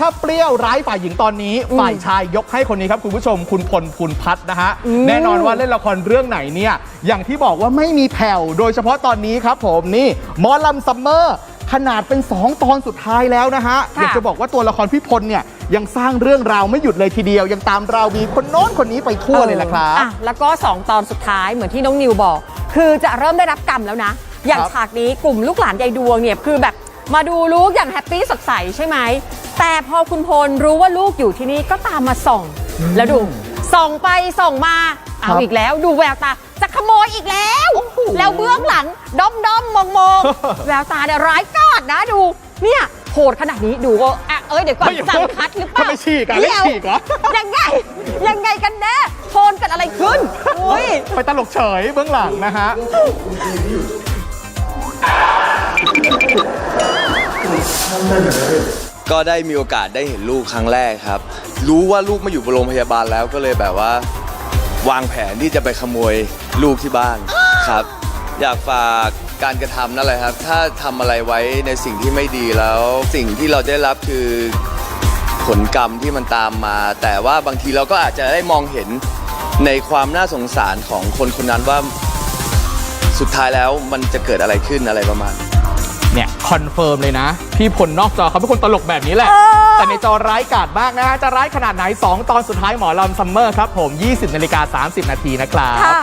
ถ้าเปรี้ยวร้ายฝ่ายหญิงตอนนี้ ฝ่ายชายยกให้คนนี้ครับคุณผู้ชมคุณพลคุณพัฒน์นะฮะ แน่นอนว่าเล่นละครเรื่องไหนเนี่ย อย่างที่บอกว่าไม่มีแผ่ว โดยเฉพาะตอนนี้ครับผมนี่หมอลำซัมเมอร์ขนาดเป็น 2 ตอนสุดท้ายแล้วนะฮะค่ะอยากจะบอกว่าตัวละครพี่พลเนี่ยยังสร้างเรื่องราวไม่หยุดเลยทีเดียว ยังตามราวีคนโน้นคนนี้ไปทั่วเลยละครับอะแล้วก็ 2 ตอนสุดท้ายเหมือนที่น้องนิวบอก คือจะเริ่มได้รับกรรมแล้วนะ อย่างครับฉากนี้กลุ่มลูกหลานยายดวงเนี่ยคือแบบมาดูลูกอย่างแฮปปี้สดใสใช่ไหม แต่พอคุณพลรู้ว่าลูกอยู่ที่นี่ก็ตามมาส่อง แล้วดูส่องไปส่องมาเอาอีกแล้วดูแววตาจะขโมยอีกแล้ว แล้วเบื้องหลังด้อมด้อมมองมองแววตาเนี่ยร้ายกาจนะดูเนี่ยโหดขนาดนี้ดูก็อะเอ้ยเดี๋ยวก่อนเฮ้ยสั่งคัดหรือเปล่าทำไมฉีกอะเดี๋ยวเล่นฉีกเหรอยังไงยังไงกันแน่โทนกันอะไรขึ้นอุ้ยไปตลกเฉยเบื้องหลังนะฮะ ก็ได้มีโอกาสได้เห็นลูกครั้งแรกครับ รู้ว่าลูกมาอยู่โรงพยาบาลแล้วก็เลยแบบว่า วางแผนที่จะไปขโมยลูกที่บ้านครับ อยากฝากการกระทำนั่นแหละครับ ถ้าทำอะไรไว้ในสิ่งที่ไม่ดีแล้ว สิ่งที่เราได้รับคือผลกรรมที่มันตามมา แต่ว่าบางทีเราก็อาจจะได้มองเห็นในความน่าสงสารของคนคนนั้นว่าสุดท้ายแล้วมันจะเกิดอะไรขึ้นอะไรประมาณ เนี่ยคอนเฟิร์มเลยนะ พี่พลนอกจอเขาเป็นคนตลกแบบนี้แหละเออแต่ในจอร้ายกาจมากนะฮะจะร้ายขนาดไหน 2 ตอนสุดท้ายหมอลำซัมเมอร์ครับผม 20นาฬิกา30 นาทีนะครับค่ะ